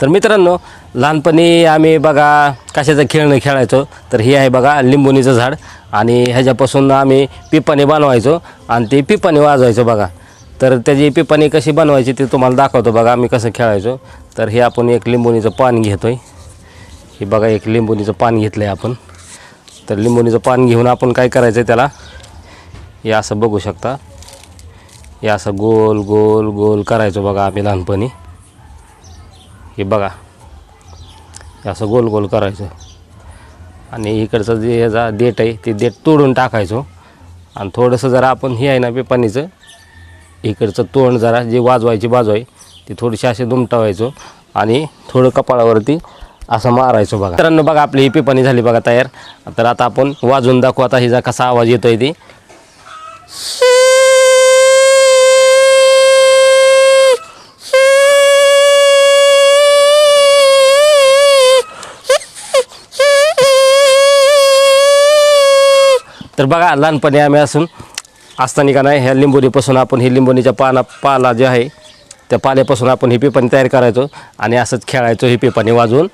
तर मित्रांनो लहानपणी आम्ही बघा कशाचं खेळणं खेळायचो तर हे आहे बघा लिंबोणीचं झाड आणि ह्याच्यापासून आम्ही पिपाने बनवायचो आणि ते पिपाने वाजवायचो बघा. तर त्याची पिपाने कशी बनवायची ते तुम्हाला दाखवतो बघा आम्ही कसं खेळायचो. तर हे आपण एक लिंबोणीचं पान घेतो आहे हे बघा एक लिंबोणीचं पान घेतलं आहे आपण. तर लिंबोणीचं पान घेऊन आपण काय करायचं आहे त्याला? हे असं बघू शकता. हे असं गोल गोल गोल करायचो बघा आम्ही लहानपणी. हे बघा. हे असं गोल गोल करायचं. आणि इकडचं जे याचा देठ आहे ते देठ तोडून टाकायचो. आणि थोडंसं जरा आपण हे आहे ना पेपानीचं इकडचं तोंड जरा जे वाजवायची बाजू आहे ती थोडीशी असे दुमटावायचो आणि थोडं कपाळावरती असं मारायचो बघा. मित्रांनो बघा आपली ही पिपाणी झाली बघा तयार. तर आता आपण वाजवून दाखवू आता हिचा कसा आवाज येतोय ती. तर बघा लहानपणी आम्ही असून असताना का नाही ह्या लिंबोणीपासून आपण ही लिंबोणीच्या पाना पाला जे आहे त्या पाल्यापासून आपण ही पिपाणी तयार करायचो आणि असंच खेळायचो ही पिपाणी वाजवून.